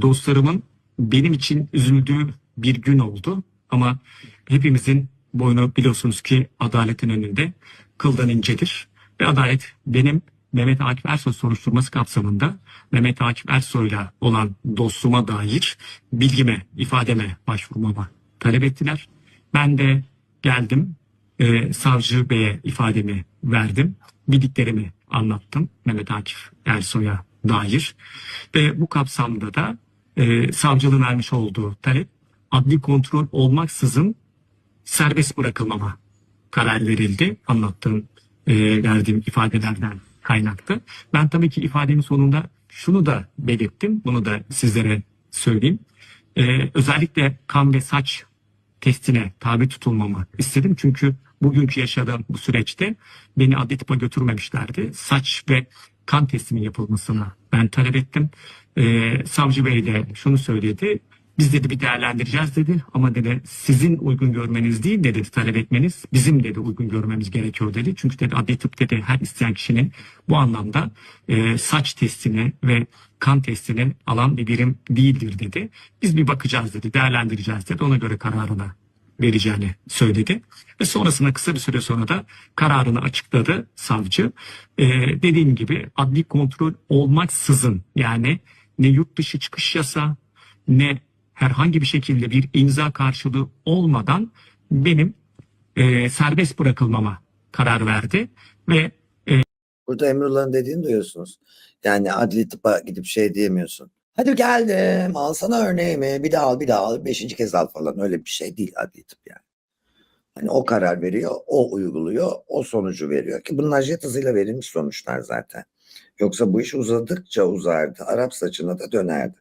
dostlarımın benim için üzüldüğü bir gün oldu. Ama hepimizin boynu biliyorsunuz ki adaletin önünde kıldan incedir. Ve adalet benim Mehmet Akif Ersoy soruşturması kapsamında Mehmet Akif Ersoy'la olan dostluğuma dair bilgime, ifademe başvurmama talep ettiler. Ben de geldim, e, savcı beye ifademi verdim. Bildiklerimi anlattım Mehmet Akif Ersoy'a dair. Ve bu kapsamda da e, savcılığın vermiş olduğu talep adli kontrol olmaksızın serbest bırakılmama karar verildi. Anlattığım, e, verdiğim ifadelerden kaynaklı. Ben tabii ki ifademin sonunda şunu da belirttim. Bunu da sizlere söyleyeyim. E, özellikle kan ve saç testine tabi tutulmamı istedim. Çünkü bugünkü yaşadığım bu süreçte beni adli tıpa götürmemişlerdi. Saç ve kan testinin yapılmasını ben talep ettim. Ee, savcı bey de şunu söyledi. Biz dedi bir değerlendireceğiz dedi ama dedi sizin uygun görmeniz değil dedi talep etmeniz bizim dedi uygun görmemiz gerekiyor dedi. Çünkü dedi adli tıp dedi her isteyen kişinin bu anlamda e, saç testini ve kan testini alan bir birim değildir dedi. Biz bir bakacağız dedi değerlendireceğiz dedi ona göre kararını vereceğini söyledi. Ve sonrasında kısa bir süre sonra da kararını açıkladı savcı. Ee, dediğim gibi adli kontrol olmaksızın yani ne yurt dışı çıkış yasa ne herhangi bir şekilde bir imza karşılığı olmadan benim e, serbest bırakılmama karar verdi ve Burada Emrullah'ın dediğini duyuyorsunuz. Yani adli tıpa gidip şey diyemiyorsun. Hadi geldim alsana örneğimi bir daha al bir daha al beşinci kez al falan öyle bir şey değil adli tıp yani. Hani o karar veriyor, o uyguluyor, o sonucu veriyor ki bunlar jet hızıyla verilmiş sonuçlar zaten. Yoksa bu iş uzadıkça uzardı. Arap saçına da dönerdi.